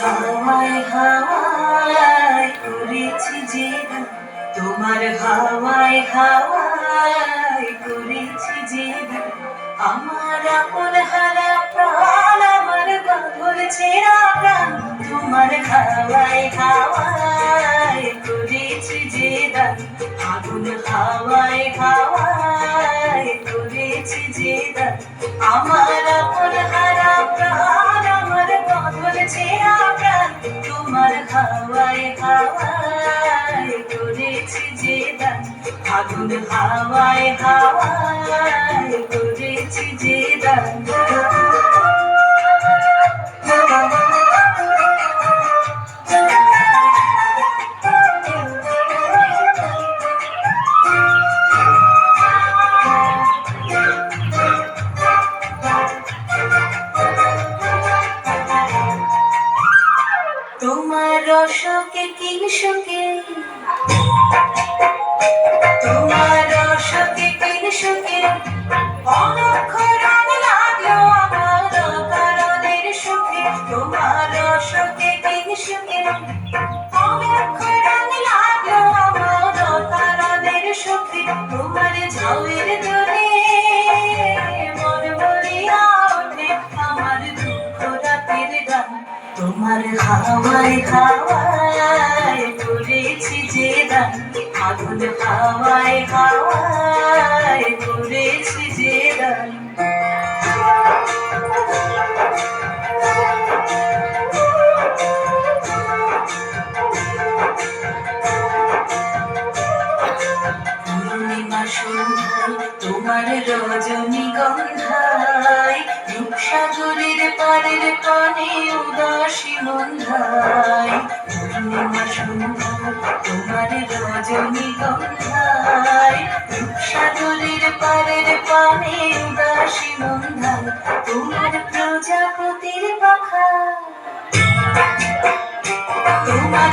হাওয়ায় হাওয়ায় করেছি যে তোমার হাওয়ায় হাওয়ায় করেছি যে আমার আপন হারা প্রাণ, আমার বাঁধল ছেঁড়া প্রাণ। তোমার হাওয়ায় হাওয়ায় আমার আপন হারা প্রাণ, আমার বাঁধল ছেঁড়া প্রাণ, তোমার হাওয়ায় হাওয়ায় করেছি যে দান। ফাগুন হাওয়ায় হাওয়ায় করেছি যে দান। তোমার রসকে কিংসকে তোমার রসকে কিংসকে অনক্ষরণ লাগল আমার কারণের সুখে তোমার রসকে কিংসকে অনক্ষরণ লাগল আমার কারণের সুখে তোমার ঝাউয়ের হাওয়ায় হাওয়ায় করেছি যে আগুন হাওয়ায় হাওয়ায় করেছি যে দান তোমার রজনী গন্ধায় পারের পানে উদাসী মন্ধায় পূর্ণিমা সন্ধ্যায় তোমার রজনী গন্ধায়। সাগরের পারের পানে উদাসী মন্ধায় তোমার প্রজাপতির পাখা। তোমার